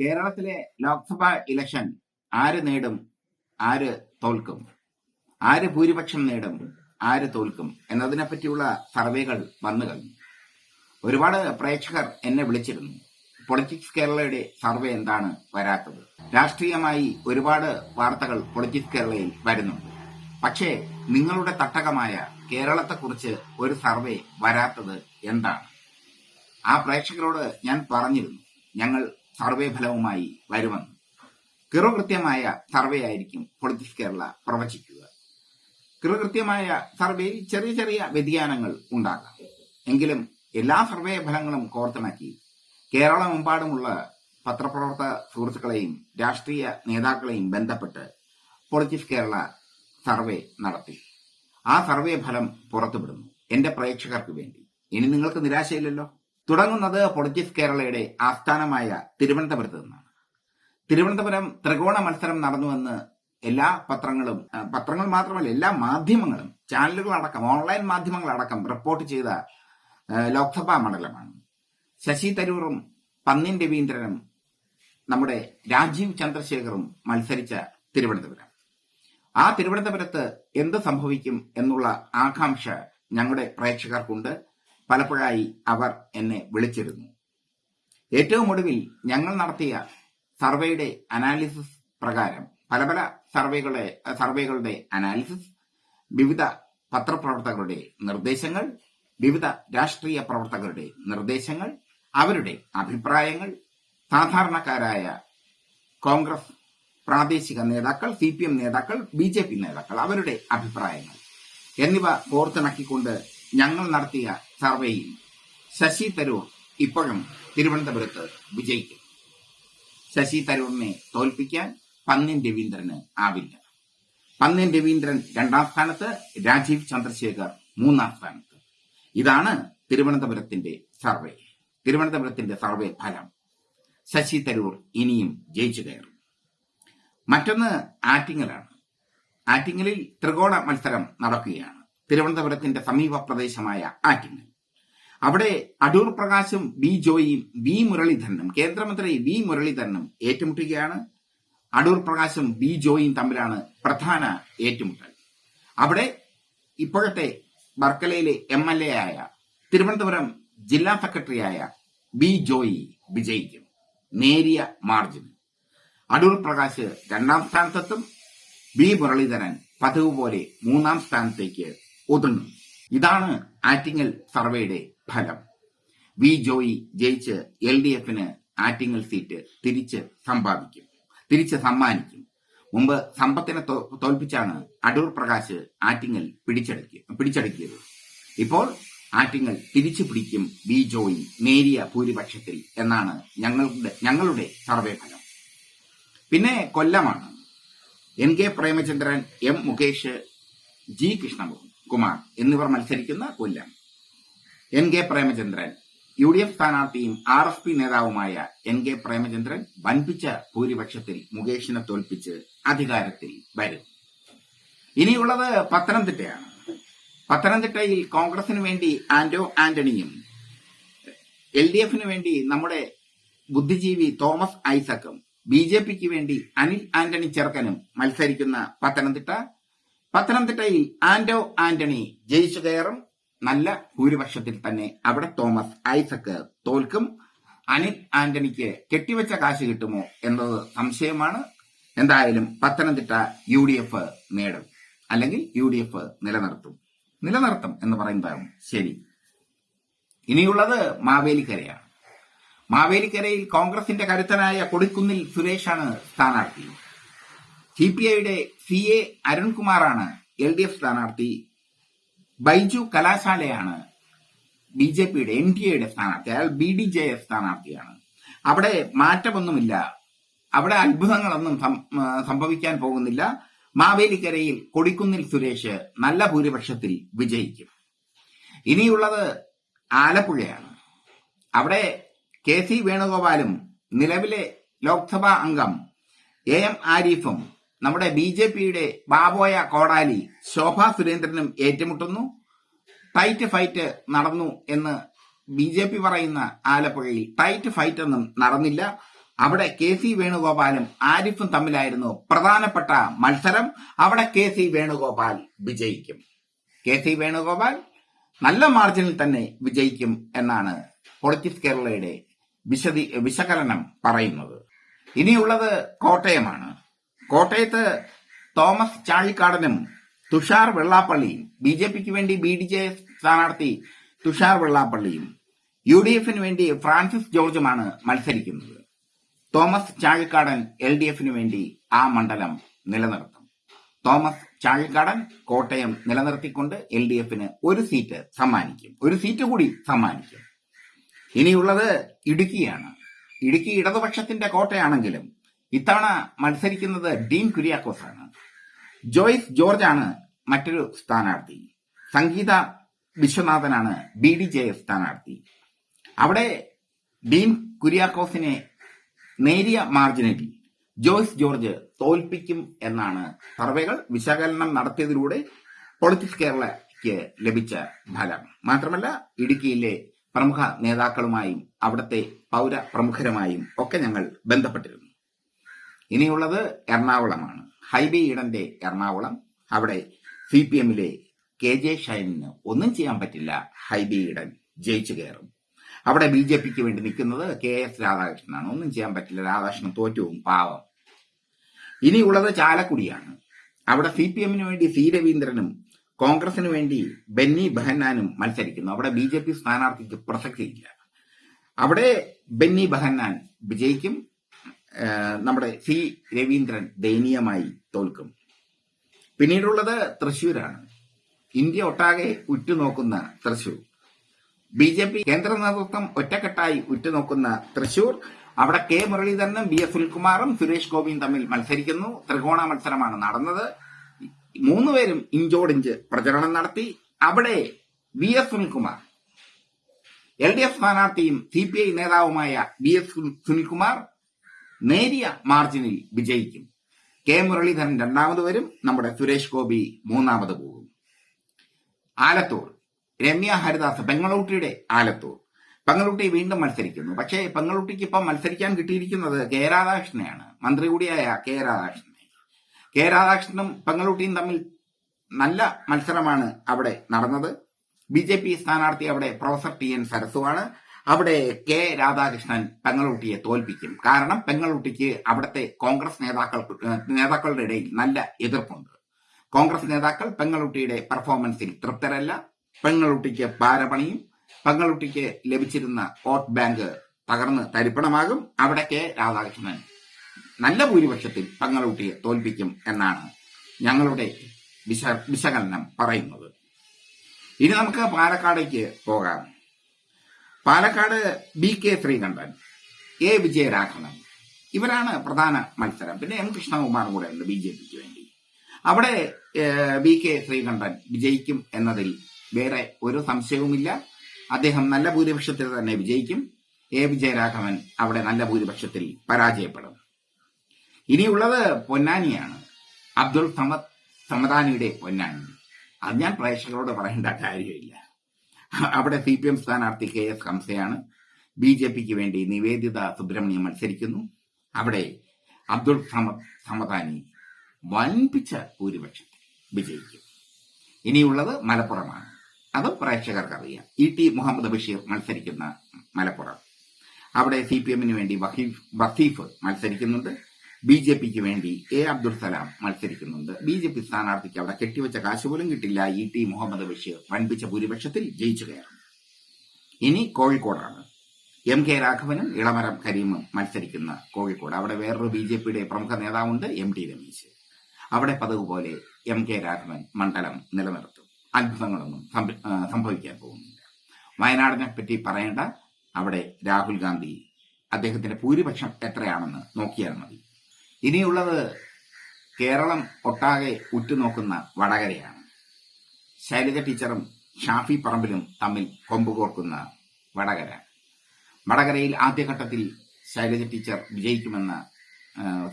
കേരളത്തിലെ ലോക്സഭാ ഇലക്ഷൻ ആര് നേടും? ആര് തോൽക്കും? ആര് ഭൂരിപക്ഷം നേടും? ആര് തോൽക്കും? എന്നതിനെ പറ്റിയുള്ള സർവേകൾ വന്നു കഴിഞ്ഞു. ഒരുപാട് പ്രേക്ഷകർ എന്നെ വിളിച്ചിരുന്നു. പൊളിറ്റിക്സ് കേരളയുടെ സർവേ എന്താണ് വരാത്തത്? രാഷ്ട്രീയമായി ഒരുപാട് വാർത്തകൾ പൊളിറ്റിക്സ് കേരളയിൽ വരുന്നുണ്ട്. പക്ഷേ നിങ്ങളുടെ തട്ടകമായ കേരളത്തെക്കുറിച്ച് ഒരു സർവേ വരാത്തത് എന്താണ്? ആ പ്രേക്ഷകരോട് ഞാൻ പറഞ്ഞിരുന്നു. ഞങ്ങൾ സർവേ ഫലവുമായി വരുമെന്ന്. കിറുകൃത്യമായ സർവേ ആയിരിക്കും പൊളിറ്റിക്സ് കേരള പ്രവചിക്കുക. കിറുകൃത്യമായ സർവേയിൽ ചെറിയ ചെറിയ വ്യതിയാനങ്ങൾ ഉണ്ടാകാം. എങ്കിലും എല്ലാ സർവേ ഫലങ്ങളും കോർത്തിണക്കി കേരളമെമ്പാടുമുള്ള പത്രപ്രവർത്തക സുഹൃത്തുക്കളെയും രാഷ്ട്രീയ നേതാക്കളെയും ബന്ധപ്പെട്ട് പൊളിറ്റിക്സ് കേരള സർവേ നടത്തി. ആ സർവേ ഫലം പുറത്തുവിടുന്നു. എന്റെ പ്രേക്ഷകർക്ക് വേണ്ടി. ഇനി നിങ്ങൾക്ക് നിരാശയില്ലല്ലോ? തുടങ്ങുന്നത് പൊളിറ്റിക്സ് കേരളയുടെ ആസ്ഥാനമായ തിരുവനന്തപുരത്ത് നിന്നാണ്. തിരുവനന്തപുരം ത്രികോണ മത്സരം നടന്നുവെന്ന് എല്ലാ പത്രങ്ങളും പത്രങ്ങൾ മാത്രമല്ല എല്ലാ മാധ്യമങ്ങളും ചാനലുകളടക്കം ഓൺലൈൻ മാധ്യമങ്ങളടക്കം റിപ്പോർട്ട് ചെയ്ത ലോക്സഭാ മണ്ഡലമാണ്. ശശി തരൂറും പന്നിൻ രവീന്ദ്രനും നമ്മുടെ രാജീവ് ചന്ദ്രശേഖറും മത്സരിച്ച തിരുവനന്തപുരം. ആ തിരുവനന്തപുരത്ത് എന്ത് സംഭവിക്കും എന്നുള്ള ആകാംക്ഷ ഞങ്ങളുടെ പ്രേക്ഷകർക്കുണ്ട്. പലപ്പോഴായി അവർ എന്നെ വിളിച്ചിരുന്നു. ഏറ്റവും ഒടുവിൽ ഞങ്ങൾ നടത്തിയ സർവേയുടെ അനാലിസിസ് പ്രകാരം പല പല സർവേകളുടെ സർവേകളുടെ അനാലിസിസ് വിവിധ പത്രപ്രവർത്തകരുടെ നിർദ്ദേശങ്ങൾ വിവിധ രാഷ്ട്രീയ പ്രവർത്തകരുടെ നിർദ്ദേശങ്ങൾ അവരുടെ അഭിപ്രായങ്ങൾ സാധാരണക്കാരായ കോൺഗ്രസ് പ്രാദേശിക നേതാക്കൾ സി പി എം നേതാക്കൾ ബി ജെ പി നേതാക്കൾ അവരുടെ അഭിപ്രായങ്ങൾ എന്നിവ കോർത്തിണക്കിക്കൊണ്ട് ഞങ്ങൾ നടത്തിയ സർവേയിൽ ശശി തരൂർ ഇപ്പോഴും തിരുവനന്തപുരത്ത് വിജയിക്കും. ശശി തരൂറിനെ തോൽപ്പിക്കാൻ പന്നിൻ രവീന്ദ്രന് ആവില്ല. പന്നിൻ രവീന്ദ്രൻ രണ്ടാം സ്ഥാനത്ത് രാജീവ് ചന്ദ്രശേഖർ മൂന്നാം സ്ഥാനത്ത്. ഇതാണ് തിരുവനന്തപുരത്തിന്റെ സർവേ. തിരുവനന്തപുരത്തിന്റെ സർവേ ഫലം. ശശി തരൂർ ഇനിയും ജയിച്ചു കയറും. മറ്റൊന്ന് ആറ്റിങ്ങലാണ്. ആറ്റിങ്ങലിൽ ത്രികോണ മത്സരം നടക്കുകയാണ്. തിരുവനന്തപുരത്തിന്റെ സമീപ പ്രദേശമായ ആറ്റിങ്ങൽ. അവിടെ അടൂർ പ്രകാശും ബി ജോയിയും വി മുരളീധരനും കേന്ദ്രമന്ത്രി വി മുരളീധരനും ഏറ്റുമുട്ടുകയാണ്. അടൂർ പ്രകാശും ബി ജോയിയും തമ്മിലാണ് പ്രധാന ഏറ്റുമുട്ടൽ. അവിടെ ഇപ്പോഴത്തെ വർക്കലയിലെ എം എൽ എ ആയ തിരുവനന്തപുരം ജില്ലാ സെക്രട്ടറിയായ ബി ജോയി വിജയിക്കും. നേരിയ മാർജിൻ അടൂർ പ്രകാശ് രണ്ടാം സ്ഥാനത്തെത്തും. ബി മുരളീധരൻ പതിവ് പോലെ മൂന്നാം സ്ഥാനത്തേക്ക് ഒതുങ്ങും. ഇതാണ് ആറ്റിങ്ങൽ സർവേയുടെ ഫലം. വി ജോയി ജയിച്ച് എൽ ഡി എഫിന് ആറ്റിങ്ങൽ സീറ്റ് തിരിച്ച് സമ്പാദിക്കും തിരിച്ച് സമ്മാനിക്കും. മുമ്പ് സമ്പത്തിനെ തോൽപ്പിച്ചാണ് അടൂർ പ്രകാശ് ആറ്റിങ്ങൽ പിടിച്ചടക്കി പിടിച്ചടക്കിയത്. ഇപ്പോൾ ആറ്റിങ്ങൽ തിരിച്ചു പിടിക്കും വി ജോയി നേരിയ ഭൂരിപക്ഷത്തിൽ എന്നാണ് ഞങ്ങളുടെ ഞങ്ങളുടെ സർവേ ഫലം. പിന്നെ കൊല്ലമാണ്. N K Premachandran M Mukesh G Krishnakumar എന്നിവർ മത്സരിക്കുന്ന Kollam. N K Premachandran U D F സ്ഥാനാർത്ഥിയും ആർ എസ് പി നേതാവുമായ എൻ കെ പ്രേമചന്ദ്രൻ വൻപിച്ച ഭൂരിപക്ഷത്തിൽ മുകേഷിനെ തോൽപ്പിച്ച് അധികാരത്തിൽ വരും. ഇനിയുള്ളത് പത്തനംതിട്ടയാണ്. പത്തനംതിട്ടയിൽ കോൺഗ്രസിന് വേണ്ടി ആന്റോ ആന്റണിയും എൽ ഡി എഫിന് വേണ്ടി നമ്മുടെ ബുദ്ധിജീവി തോമസ് ഐസക്കും ബി ജെ പിക്ക് വേണ്ടി അനിൽ ആന്റണി ചെറുക്കനും മത്സരിക്കുന്ന പത്തനംതിട്ട പത്തനംതിട്ടയിൽ ആന്റോ ആന്റണി ജയിച്ചു കയറും. നല്ല ഭൂരിപക്ഷത്തിൽ തന്നെ അവിടെ തോമസ് ഐസക്ക് തോൽക്കും. അനിൽ ആന്റണിക്ക് കെട്ടിവെച്ച കാശ് കിട്ടുമോ എന്നത് സംശയമാണ്. എന്തായാലും പത്തനംതിട്ട യു ഡി എഫ് നേടും. അല്ലെങ്കിൽ യു ഡി എഫ് നിലനിർത്തും. നിലനിർത്തും എന്ന് പറയുന്നതാണ് ശരി. ഇനിയുള്ളത് മാവേലിക്കരയാണ്. മാവേലിക്കരയിൽ കോൺഗ്രസിന്റെ കരുത്തനായ കൊടിക്കുന്നിൽ സുരേഷാണ് സ്ഥാനാർത്ഥി. സി പി ഐയുടെ സി എ അരുൺകുമാറാണ് എൽ ഡി എഫ് സ്ഥാനാർത്ഥി. ബൈജു കലാശാലയാണ് ബി ജെ പിയുടെ എൻ ഡി എയുടെ സ്ഥാനാർത്ഥി. അയാൾ ബി ഡി ജെ എഫ് സ്ഥാനാർത്ഥിയാണ്. അവിടെ മാറ്റമൊന്നുമില്ല. അവിടെ അത്ഭുതങ്ങളൊന്നും സംഭവിക്കാൻ പോകുന്നില്ല. മാവേലിക്കരയിൽ കൊടിക്കുന്നിൽ സുരേഷ് നല്ല ഭൂരിപക്ഷത്തിൽ വിജയിക്കും. ഇനിയുള്ളത് ആലപ്പുഴയാണ്. അവിടെ കെ സി വേണുഗോപാലും നിലവിലെ ലോക്സഭാ അംഗം എ എം ആരിഫും നമ്മുടെ ബി ജെ പിയുടെ ബാബോയ കോടാലി ശോഭാ സുരേന്ദ്രനും ഏറ്റുമുട്ടുന്നു. ടൈറ്റ് ഫൈറ്റ് നടന്നു എന്ന് ബി ജെ പി പറയുന്ന ആലപ്പുഴയിൽ ടൈറ്റ് ഫൈറ്റ് ഒന്നും നടന്നില്ല. അവിടെ കെ സി വേണുഗോപാലും ആരിഫും തമ്മിലായിരുന്നു പ്രധാനപ്പെട്ട മത്സരം. അവിടെ കെ സി വേണുഗോപാൽ വിജയിക്കും. കെ സി വേണുഗോപാൽ നല്ല മാർജിനിൽ തന്നെ വിജയിക്കും എന്നാണ് പൊളിറ്റിക്സ് കേരളയുടെ വിശദീ വിശകലനം പറയുന്നത്. ഇനിയുള്ളത് കോട്ടയമാണ്. കോട്ടയത്ത് തോമസ് ചാഴിക്കാടനും തുഷാർ വെള്ളാപ്പള്ളിയും ബി ജെ പിക്ക് വേണ്ടി ബി ഡി ജെ സ്ഥാനാർത്ഥി തുഷാർ വെള്ളാപ്പള്ളിയും യു ഡി എഫിന് വേണ്ടി ഫ്രാൻസിസ് ജോർജുമാണ് മത്സരിക്കുന്നത്. തോമസ് ചാഴിക്കാടൻ എൽ ഡി എഫിന് വേണ്ടി ആ മണ്ഡലം നിലനിർത്തും. തോമസ് ചാഴിക്കാടൻ കോട്ടയം നിലനിർത്തിക്കൊണ്ട് എൽ ഡി എഫിന് ഒരു സീറ്റ് സമ്മാനിക്കും. ഒരു സീറ്റ് കൂടി സമ്മാനിക്കും. ഇനിയുള്ളത് ഇടുക്കിയാണ്. ഇടുക്കി ഇടതുപക്ഷത്തിന്റെ കോട്ടയാണെങ്കിലും ഇത്തവണ മത്സരിക്കുന്നത് ഡീൻ കുര്യാക്കോസ് ആണ് ജോയ്സ് ജോർജ് ആണ് മറ്റൊരു സ്ഥാനാർത്ഥി. സംഗീത വിശ്വനാഥനാണ് ബി ഡി ജെ എസ് സ്ഥാനാർത്ഥി. അവിടെ ഡീൻ കുര്യാക്കോസിനെ നേരിയ മാർജിനിൽ ജോയ്സ് ജോർജ് തോൽപ്പിക്കും എന്നാണ് സർവേകൾ വിശകലനം നടത്തിയതിലൂടെ പൊളിറ്റിക്സ് കേരളയ്ക്ക് ലഭിച്ച ഫലം. മാത്രമല്ല ഇടുക്കിയിലെ പ്രമുഖ നേതാക്കളുമായും അവിടുത്തെ പൗര പ്രമുഖരുമായും ഒക്കെ ഞങ്ങൾ ബന്ധപ്പെട്ടിരുന്നു. ഇനിയുള്ളത് എറണാകുളമാണ്. ഹൈബി ഈഡന്റെ എറണാകുളം അവിടെ സി പി എമ്മിലെ കെ ജെ ഷൈനിന് ഒന്നും ചെയ്യാൻ പറ്റില്ല. ഹൈബി ഈഡൻ ജയിച്ചു കയറും. അവിടെ ബി ജെ പിക്ക് വേണ്ടി നിൽക്കുന്നത് കെ എസ് രാധാകൃഷ്ണനാണ്. ഒന്നും ചെയ്യാൻ പറ്റില്ല. രാധാകൃഷ്ണൻ തോറ്റുവും പാവം. ഇനിയുള്ളത് ചാലക്കുടിയാണ്. അവിടെ സി പി എമ്മിന് വേണ്ടി സി രവീന്ദ്രനും കോൺഗ്രസിന് വേണ്ടി ബെന്നി ബഹന്നാനും മത്സരിക്കുന്നു. അവിടെ ബി ജെ പി സ്ഥാനാർത്ഥിക്ക് പ്രസക്തിയില്ല. അവിടെ ബെന്നി ബഹന്നാൻ വിജയിക്കും. നമ്മുടെ സി രവീന്ദ്രൻ ദയനീയമായി തോൽക്കും. പിന്നീടുള്ളത് തൃശൂരാണ് ഇന്ത്യ ഒട്ടാകെ ഉറ്റുനോക്കുന്ന തൃശൂർ ബി ജെ പി കേന്ദ്ര നേതൃത്വം ഒറ്റക്കെട്ടായി ഉറ്റുനോക്കുന്ന തൃശൂർ അവിടെ കെ മുരളീധരനും ബി എസ് സുനിൽകുമാറും സുരേഷ് ഗോപിയും തമ്മിൽ മത്സരിക്കുന്നു. ത്രികോണ മത്സരമാണ് നടന്നത്. മൂന്നുപേരും ഇഞ്ചോടിഞ്ച് പ്രചരണം നടത്തി. അവിടെ V S Sunilkumar L D F സ്ഥാനാർത്ഥിയും സി പി ഐ നേതാവുമായ വി എസ് സുനിൽകുമാർ നേരിയ മാർജിനിൽ വിജയിക്കും. കെ മുരളീധരൻ രണ്ടാമത് വരും നമ്മുടെ സുരേഷ് ഗോപി മൂന്നാമത് പോകും. ആലത്തൂർ. രമ്യ ഹരിദാസ് പെങ്ങളൂട്ടിയുടെ ആലത്തൂർ. പെങ്ങളൂട്ടി വീണ്ടും മത്സരിക്കുന്നു. പക്ഷേ പെങ്ങളൂട്ടിക്ക് ഇപ്പം മത്സരിക്കാൻ കിട്ടിയിരിക്കുന്നത് കെ രാധാകൃഷ്ണനെയാണ്. മന്ത്രി കൂടിയായ കെ രാധാകൃഷ്ണനെ. കെ രാധാകൃഷ്ണനും പെങ്ങളൂട്ടിയും തമ്മിൽ നല്ല മത്സരമാണ് അവിടെ നടന്നത്. ബി ജെ പി സ്ഥാനാർത്ഥി അവിടെ പ്രൊഫസർ ടി എൻ സരസുവാണ്. അവിടെ കെ രാധാകൃഷ്ണൻ പെങ്ങളുട്ടിയെ തോൽപ്പിക്കും. കാരണം പെങ്ങളുട്ടിക്ക് അവിടുത്തെ കോൺഗ്രസ് നേതാക്കൾ നേതാക്കളുടെ ഇടയിൽ നല്ല എതിർപ്പുണ്ട്. കോൺഗ്രസ് നേതാക്കൾ പെങ്ങളുട്ടിയുടെ പെർഫോമൻസിൽ തൃപ്തരല്ല. പെങ്ങളുട്ടിക്ക് പാരപണിയും പെങ്ങളുട്ടിക്ക് ലഭിച്ചിരുന്ന വോട്ട് ബാങ്ക് തകർന്ന് തരിപ്പണമാകും. അവിടെ കെ രാധാകൃഷ്ണൻ നല്ല ഭൂരിപക്ഷത്തിൽ പെങ്ങളുട്ടിയെ തോൽപ്പിക്കും എന്നാണ് ഞങ്ങളുടെ വിശകലനം പറയുന്നത്. ഇനി നമുക്ക് പാലക്കാടേക്ക് പോകാം. Palakkad B K Sreekandan A Vijayaraghavan ഇവരാണ് പ്രധാന മത്സരം. പിന്നെ എം കൃഷ്ണകുമാർ കൂടെ ഉണ്ട് ബി ജെ പിക്ക് വേണ്ടി. അവിടെ ബി കെ ശ്രീകണ്ഠൻ വിജയിക്കും എന്നതിൽ വേറെ ഒരു സംശയവുമില്ല. അദ്ദേഹം നല്ല ഭൂരിപക്ഷത്തിൽ തന്നെ വിജയിക്കും. എ വിജയരാഘവൻ അവിടെ നല്ല ഭൂരിപക്ഷത്തിൽ പരാജയപ്പെടും. ഇനിയുള്ളത് പൊന്നാനിയാണ്. അബ്ദുൾ സമദ് സമദാനിയുടെ പൊന്നാനി. അത് ഞാൻ പ്രേക്ഷകരോട് പറയേണ്ട കാര്യമില്ല. അവിടെ സി പി എം സ്ഥാനാർത്ഥി കെ എസ് ഹംസയാണ്. ബി ജെ പിക്ക് വേണ്ടി നിവേദിത സുബ്രഹ്മണ്യം മത്സരിക്കുന്നു. അവിടെ അബ്ദുൾ സമദ് സമദാനി വൻപിച്ച ഭൂരിപക്ഷം വിജയിക്കും. ഇനിയുള്ളത് മലപ്പുറമാണ്. അത് പ്രേക്ഷകർക്കറിയാം. ഇ ടി മുഹമ്മദ് ബഷീർ മത്സരിക്കുന്ന മലപ്പുറം. അവിടെ സി പി എമ്മിന് വേണ്ടി വഹീഫ് വസീഫ് മത്സരിക്കുന്നുണ്ട്. ബി ജെ പിക്ക് വേണ്ടി എ അബ്ദുൽ സലാം മത്സരിക്കുന്നുണ്ട്. ബി ജെ പി സ്ഥാനാർത്ഥിക്ക് അവിടെ കെട്ടിവെച്ച കാശ് പോലും കിട്ടില്ല. ഇ ടി മുഹമ്മദ് ബഷീർ വൻപിച്ച ഭൂരിപക്ഷത്തിൽ ജയിച്ചു കയറും ഇനി കോഴിക്കോടാണ്. എം കെ രാഘവനും ഇളമരം കരീമും മത്സരിക്കുന്ന കോഴിക്കോട്. അവിടെ വേറൊരു ബി ജെ പിയുടെ പ്രമുഖ നേതാവുണ്ട് എം ടി രമേശ്. അവിടെ പതിവ് പോലെ എം കെ രാഘവൻ മണ്ഡലം നിലനിർത്തും. അത്ഭുതങ്ങളൊന്നും സംഭ- സംഭവിക്കാൻ പോകുന്നില്ല. വയനാടിനെ പറ്റി പറയേണ്ട അവിടെ രാഹുൽ ഗാന്ധി അദ്ദേഹത്തിന്റെ ഭൂരിപക്ഷം എത്രയാണെന്ന് നോക്കിയാൽ മതി. ഇനിയുള്ളത് കേരളം ഒട്ടാകെ ഉറ്റുനോക്കുന്ന വടകരയാണ്. ശൈലജ ടീച്ചറും ഷാഫി പറമ്പിലും തമ്മിൽ കൊമ്പുകോർക്കുന്ന വടകര. വടകരയിൽ ആദ്യഘട്ടത്തിൽ ശൈലജ ടീച്ചർ വിജയിക്കുമെന്ന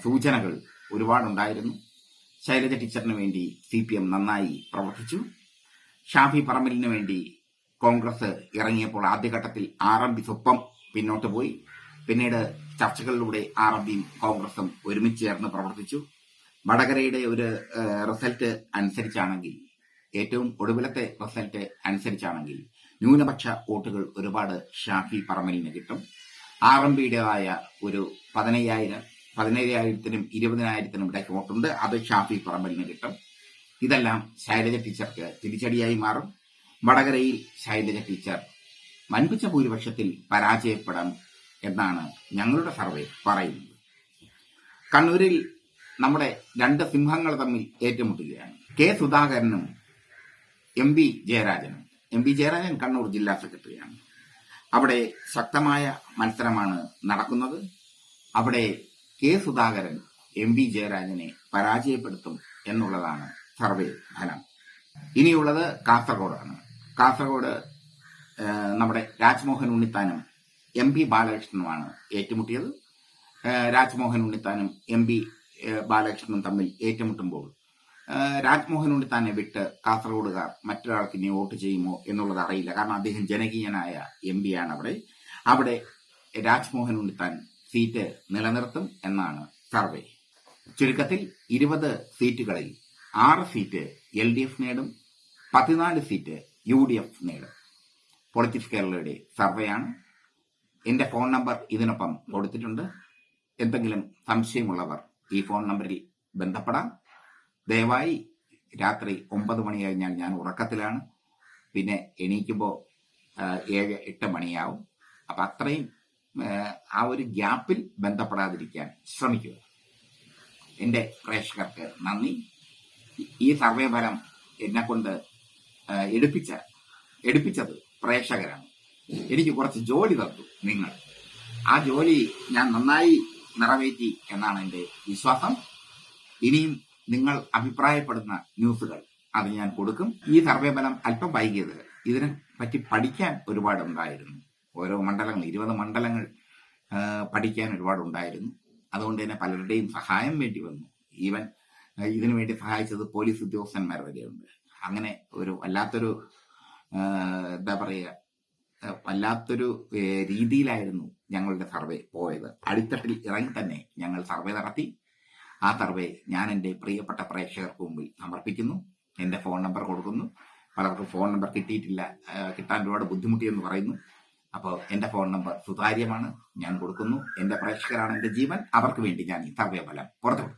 സൂചനകൾ ഒരുപാടുണ്ടായിരുന്നു. ശൈലജ ടീച്ചറിന് വേണ്ടി സി പി എം നന്നായി പ്രവർത്തിച്ചു. ഷാഫി പറമ്പലിന് വേണ്ടി കോൺഗ്രസ് ഇറങ്ങിയപ്പോൾ ആദ്യഘട്ടത്തിൽ ആർ എം പിന്നോട്ട് പോയി. പിന്നീട് ചർച്ചകളിലൂടെ ആർ എം പിയും കോൺഗ്രസും ഒരുമിച്ച് ചേർന്ന് പ്രവർത്തിച്ചു. വടകരയുടെ ഒരു റിസൾട്ട് അനുസരിച്ചാണെങ്കിൽ ഏറ്റവും ഒടുവിലത്തെ റിസൾട്ട് അനുസരിച്ചാണെങ്കിൽ ന്യൂനപക്ഷ വോട്ടുകൾ ഒരുപാട് ഷാഫി പറമ്പലിന് കിട്ടും. ആർ എം പിയുടേതായ ഒരു പതിനയ്യായിരം പതിനയ്യായിരത്തിനും ഇരുപതിനായിരത്തിനും ഇടയ്ക്ക് വോട്ടുണ്ട്. അത് ഷാഫി പറമ്പലിന് കിട്ടും. ഇതെല്ലാം ശൈലജ ടീച്ചർക്ക് തിരിച്ചടിയായി മാറും. വടകരയിൽ ശൈലജ ടീച്ചർ വൻപിച്ച ഭൂരിപക്ഷത്തിൽ പരാജയപ്പെടാം എന്നാണ് ഞങ്ങളുടെ സർവേ പറയുന്നത്. കണ്ണൂരിൽ നമ്മുടെ രണ്ട് സിംഹങ്ങൾ തമ്മിൽ ഏറ്റുമുട്ടുകയാണ്. കെ സുധാകരനും എം പി ജയരാജനും. എം പി ജയരാജൻ കണ്ണൂർ ജില്ലാ സെക്രട്ടറിയാണ്. അവിടെ ശക്തമായ മത്സരമാണ് നടക്കുന്നത്. അവിടെ കെ സുധാകരൻ എം പി ജയരാജനെ പരാജയപ്പെടുത്തും എന്നുള്ളതാണ് സർവേ ഫലം. ഇനിയുള്ളത് കാസർഗോഡാണ്. കാസർഗോഡ് നമ്മുടെ രാജ്മോഹൻ ഉണ്ണിത്താനും എം പി ബാലകൃഷ്ണനുമാണ് ഏറ്റുമുട്ടിയത്. രാജ്മോഹൻ ഉണ്ണിത്താനും എം പി ബാലകൃഷ്ണനും തമ്മിൽ ഏറ്റുമുട്ടുമ്പോൾ രാജ്മോഹൻ ഉണ്ണിത്താനെ വിട്ട് കാസർഗോഡുകാർ മറ്റൊരാൾക്ക് ഇനി വോട്ട് ചെയ്യുമോ എന്നുള്ളത് അറിയില്ല. കാരണം അദ്ദേഹം ജനകീയനായ എം ആണ് അവിടെ. അവിടെ രാജ്മോഹൻ ഉണ്ണിത്താൻ സീറ്റ് നിലനിർത്തും എന്നാണ് സർവേ. ചുരുക്കത്തിൽ ഇരുപത് സീറ്റുകളിൽ ആറ് സീറ്റ് എൽ ഡി എഫ് നേടും പതിനാല് സീറ്റ് യു ഡി എഫ് നേടും. പൊളിറ്റിക്സ് കേരളയുടെ സർവേയാണ്. എന്റെ ഫോൺ നമ്പർ ഇതിനൊപ്പം കൊടുത്തിട്ടുണ്ട്. എന്തെങ്കിലും സംശയമുള്ളവർ ഈ ഫോൺ നമ്പറിൽ ബന്ധപ്പെടാം. ദയവായി രാത്രി ഒമ്പത് മണി കഴിഞ്ഞാൽ ഞാൻ ഉറക്കത്തിലാണ്. പിന്നെ എണീക്കുമ്പോൾ ഏഴ് എട്ട് മണിയാവും. അപ്പൊ അത്രയും ആ, ഒരു ഗ്യാപ്പിൽ ബന്ധപ്പെടാതിരിക്കാൻ ശ്രമിക്കുക. എന്റെ പ്രേക്ഷകർക്ക് നന്ദി. ഈ സർവേ ഫലം എന്നെ കൊണ്ട് എടുപ്പിച്ച എടുപ്പിച്ചത് പ്രേക്ഷകരാണ്. എനിക്ക് കുറച്ച് ജോലി തന്നു നിങ്ങൾ. ആ ജോലി ഞാൻ നന്നായി നിറവേറ്റി എന്നാണ് എന്റെ വിശ്വാസം. ഇനിയും നിങ്ങൾ അഭിപ്രായപ്പെടുന്ന ന്യൂസുകൾ അത് ഞാൻ കൊടുക്കും. ഈ സർവേ ഫലം അല്പം വൈകിയത് ഇതിനെ പറ്റി പഠിക്കാൻ ഒരുപാടുണ്ടായിരുന്നു ഓരോ മണ്ഡലങ്ങൾ ഇരുപത് മണ്ഡലങ്ങൾ പഠിക്കാൻ ഒരുപാടുണ്ടായിരുന്നു അതുകൊണ്ട് തന്നെ പലരുടെയും സഹായം വേണ്ടി വന്നു. ഈവൻ ഇതിനു വേണ്ടി സഹായിച്ചത് പോലീസ് ഉദ്യോഗസ്ഥന്മാർ വരെയുണ്ട്. അങ്ങനെ ഒരു വല്ലാത്തൊരു എന്താ പറയുക വല്ലാത്തൊരു രീതിയിലായിരുന്നു ഞങ്ങളുടെ സർവേ പോയത്. അടിത്തട്ടിൽ ഇറങ്ങി തന്നെ ഞങ്ങൾ സർവേ നടത്തി. ആ സർവേ ഞാൻ എന്റെ പ്രിയപ്പെട്ട പ്രേക്ഷകർക്ക് മുമ്പിൽ സമർപ്പിക്കുന്നു. എന്റെ ഫോൺ നമ്പർ കൊടുക്കുന്നു. പലർക്കും ഫോൺ നമ്പർ കിട്ടിയിട്ടില്ല കിട്ടാൻ ഒരുപാട് ബുദ്ധിമുട്ടിയെന്ന് പറയുന്നു. അപ്പോൾ എന്റെ ഫോൺ നമ്പർ സുതാര്യമാണ്. ഞാൻ കൊടുക്കുന്നു. എന്റെ പ്രേക്ഷകരാണ് എന്റെ ജീവൻ. അവർക്ക് വേണ്ടി ഞാൻ ഈ സർവേ ഫലം പുറത്തുവിടും.